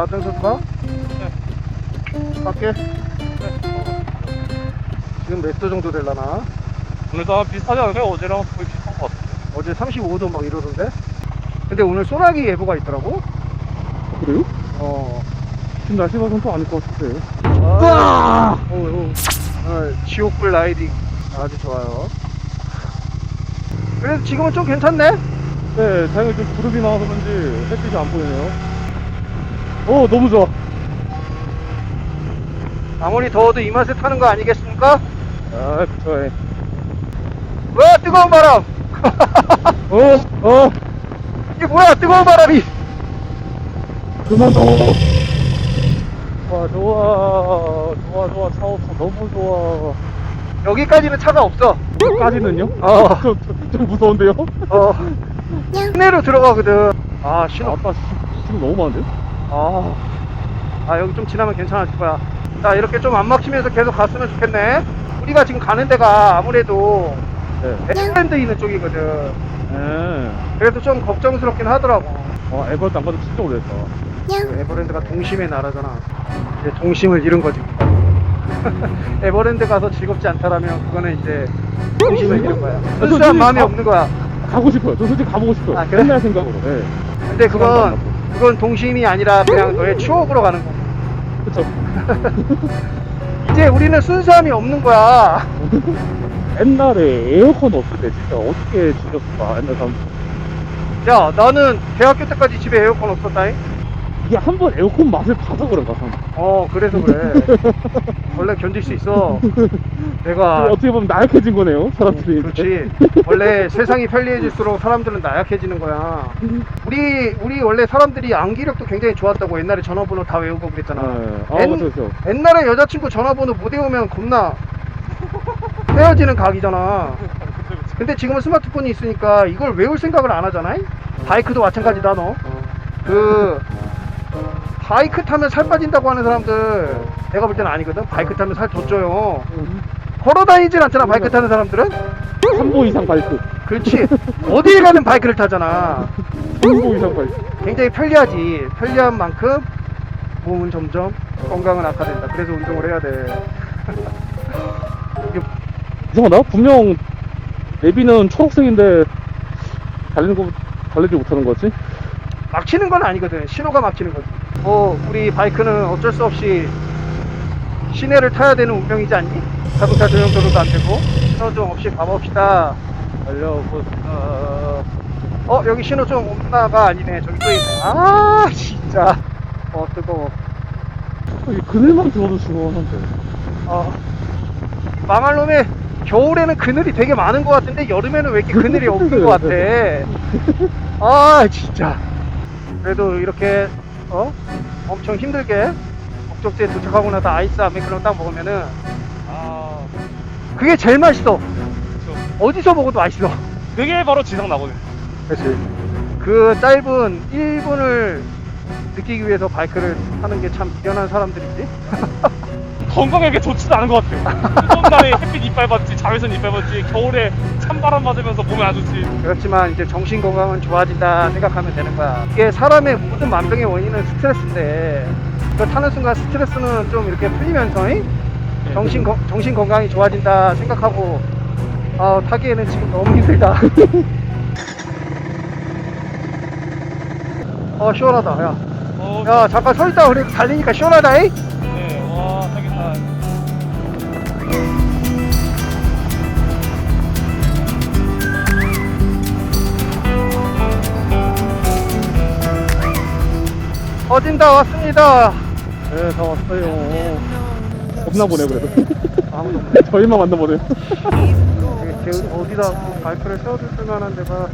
앞장서 가? 네. 갈게. 지금 몇 도 정도 될라나? 오늘도 비슷하지 않을까요? 어제랑 거의 비슷한 것 같아요. 어제 35도 막 이러던데? 근데 오늘 소나기 예보가 있더라고? 그래요? 어. 지금 날씨가 좀더 아닐 것 같은데. 아, 오, 오. 오늘 지옥불 라이딩 아주 좋아요. 그래도 지금은 좀 괜찮네? 네, 다행히 좀 구름이 나와서 그런지 햇빛이 안 보이네요. 어, 너무 좋아. 아무리 더워도 이 맛에 타는 거 아니겠습니까? 아, 그쵸. 와, 뜨거운 바람! 어, 어, 이게 뭐야, 뜨거운 바람이! 그만 더워. 좋아, 좋아, 좋아, 좋아, 차 없어. 너무 좋아. 여기까지는 차가 없어. 까지는요? 어. 좀, 좀, 좀 무서운데요? 어. 시내로 들어가거든. 아, 신호. 아빠, 지금 너무 많은데요? 아, 아 여기 좀 지나면 괜찮아질 거야. 자 이렇게 좀 안 막히면서 계속 갔으면 좋겠네. 우리가 지금 가는 데가 아무래도 네. 에버랜드 있는 쪽이거든. 네. 그래서 좀 걱정스럽긴 하더라고. 어, 에버랜드 안 가도 진짜 오래됐다. 그 에버랜드가 동심의 나라잖아. 이제 동심을 잃은 거지. 에버랜드 가서 즐겁지 않다라면 그거는 이제 동심을 잃은 거야. 순수한 마음이 없는 거야. 가고 싶어요. 저 솔직히 가보고 싶어요. 아, 그래? 옛날 생각으로. 네. 근데 그건 그건 동심이 아니라 그냥 너의 추억으로 가는 거. 그쵸. 이제 우리는 순수함이 없는 거야. 옛날에 에어컨 없을 때 진짜 어떻게 지냈을까 옛날 사람 야, 나는 대학교 때까지 집에 에어컨 없었다잉. 이게 한 번 에어컨 맛을 봐서 그런가 사람 어, 그래서 그래. 원래 견딜 수 있어. 내가 어떻게 보면 나약해진 거네요 사람들이 그렇지. 원래 세상이 편리해질수록 사람들은 나약해지는 거야. 우리 우리 원래 사람들이 암기력도 굉장히 좋았다고 옛날에 전화번호 다 외우고 그랬잖아. 네. 아 옛- 맞아 맞아 옛날에 여자친구 전화번호 못 외우면 겁나 헤어지는 각이잖아. 근데 지금은 스마트폰이 있으니까 이걸 외울 생각을 안 하잖아. 바이크도 마찬가지다 너. 그 바이크 타면 살 빠진다고 하는 사람들 내가 볼 때는 아니거든. 바이크 타면 살 더 쪄요. 걸어 다니질 않잖아. 바이크 타는 사람들은. 3보 이상 바이크 그렇지. 어딜 가든 바이크를 타잖아. 3보 이상 바이크 굉장히 편리하지. 편리한 만큼 몸은 점점 건강은 악화된다. 그래서 운동을 해야 돼. 이상하다 분명 내비는 초록색인데 달리는 거 달리지 못하는 거지 막히는 건 아니거든. 신호가 막히는 거지. 뭐 우리 바이크는 어쩔 수 없이 시내를 타야 되는 운명이지 않니? 자동차 전용도로도 안 되고 신호 좀 없이 가봅시다. 달려보자 어 여기 신호 좀 없나가 아니네. 저기 또 있네. 아 진짜. 어 뜨거워. 이 그늘만 들어도 시원한데 어 망할 놈의 겨울에는 그늘이 되게 많은 것 같은데 여름에는 왜 이렇게 그늘이 없는 것 같아. 아 진짜. 그래도 이렇게 어 엄청 힘들게 목적지에 도착하고 나서 아이스 아메리카노 딱 먹으면은 아 그게 제일 맛있어. 그쵸 어디서 먹어도 맛있어. 그게 바로 지상 나거든요 그렇지. 그 짧은 1분을 느끼기 위해서 바이크를 타는 게 참 미련한 사람들이지. 건강에게 좋지도 않은 것 같아요 무더운 날에 햇빛 이빨 받지 자외선 이빨 받지 겨울에 찬바람 맞으면서 몸에 안 좋지 그렇지만 이제 정신 건강은 좋아진다 생각하면 되는 거야. 이게 사람의 모든 만병의 원인은 스트레스인데 그 타는 순간 스트레스는 좀 이렇게 풀리면서 잉? 정신 거- 정신 건강이 좋아진다 생각하고 아, 타기에는 지금 너무 힘들다. 어 시원하다. 야, 어, 야 잠깐 서 있다 그래 달리니까 시원하다. 잉? 어딘 다 왔습니다. 네, 다 왔어요. 없나 보네, 그래도. 아무도 없네. 저희만 만나보네요. 제- 어디다 뭐 바이크를 세워둘 만한 데가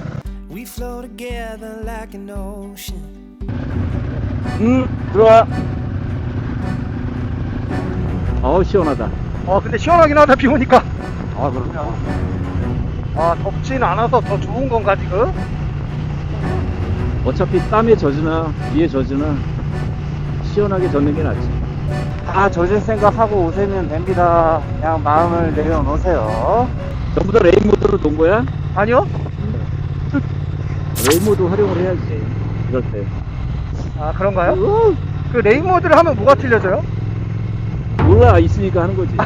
We flow together like an ocean. 음, 들어와. 어우, 시원하다. 어 근데 시원하긴 하다 비 오니까 아, 그럼요. 아 덥진 않아서 더 좋은 건가 지금? 어차피 땀에 젖으나 비에 젖으나 시원하게 젖는 게 낫지. 다 젖을 생각하고 오시면 됩니다. 그냥 마음을 내려놓으세요. 전부 다 레인 모드로 논 거야? 아니요? 레인 모드 활용을 해야지. 이럴 때. 아 그런가요? 우! 그 레인 모드를 하면 뭐가 틀려져요? 몰라 있으니까 하는 거지.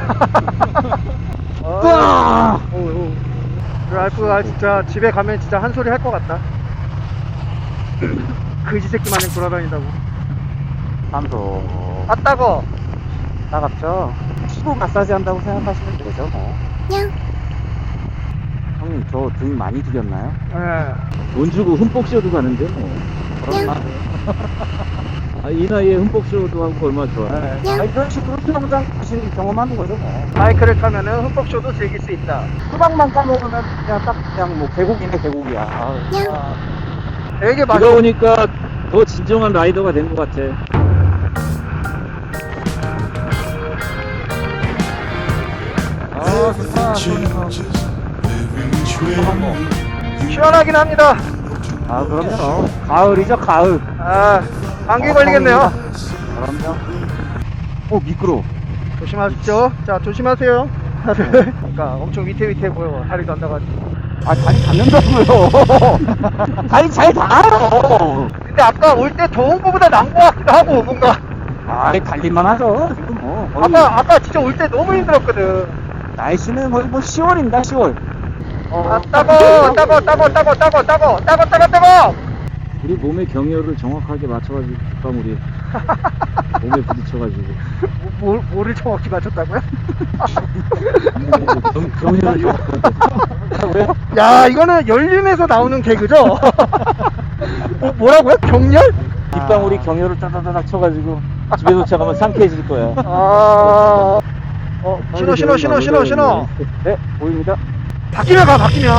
아, 오, 오. 그 알프가 진짜 집에 가면 진짜 한 소리 할 것 같다. 그지 새끼 마냥 돌아다닌다고. 땀도 아 따거. 따갑죠? 피부 마사지 한다고 생각하시면 되죠, 뭐. 형님, 저 등 많이 들였나요? 예. 돈 주고 흠뻑 쇼도 가는데 뭐. 그렇나? 아, 이 나이에 흠뻑 쇼도 하고 얼마나 좋아. 네. 아, 이런 식으로 수영장 가시는 경험하는 거죠, 뭐. 바이크를 타면은 흠뻑 쇼도 즐길 수 있다. 수박만 까먹으면 그냥 딱 그냥 뭐 계곡이네, 계곡이야. 아우, 아, 되게 비가 맛있어. 오니까 더 진정한 라이더가 된 것 같아. 아, 좋다. 시원하긴 합니다. 아, 그럼요. 가을이죠, 가을. 아, 감기 걸리겠네요. 그럼요. 어, 미끄러. 조심하십시오. 자, 조심하세요. 다들. 그러니까 엄청 위태위태 보여. 다리도 안 나가지고. 아, 다리 닿는다고요. 다리 잘 닿아요. 근데 아까 올 때 더운 거보다 나은 것 같기도 하고, 뭔가. 아, 달릴만 하죠. 지금 뭐. 아까, 아까 진짜 올 때 너무 힘들었거든. 날씨는 거의 뭐 10월입니다, 10월. 아, 따거, 따거, 따거, 따거, 따거, 따거, 따거, 따거, 따거! 우리 몸의 경혈을 정확하게 맞춰가지고 뒷방울이 몸에 부딪혀가지고 뭐, 뭘, 뭐를 정확히 맞췄다고요? 경, 경혈을 정확하게. 야, 이거는 열림에서 나오는 개그죠? 뭐, 뭐라고요? 경렬? 뒷방울이 경혈을 따다다닥 쳐가지고 집에 도착하면 상쾌해질 거야. 아, 어, 신호, 신호, 신호, 신호, 신호. 네, 보입니다. 바뀌면 가, 바뀌면.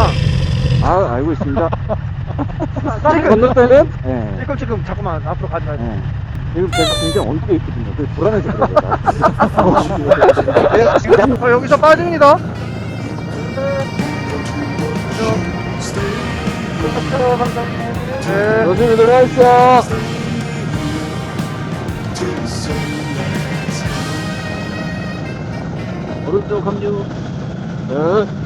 아, 알고 있습니다. 지금, 건너때는? 네. 지금, 지금, 자꾸만 앞으로 가지 말고. 네. 지금 제가 굉장히 엉키고 있거든요. 그래서 불안해서 그래요. 내가. 네, 지금 어, 여기서 빠집니다. 네. 조심히 들어가십시오. 오른쪽 합류. 네.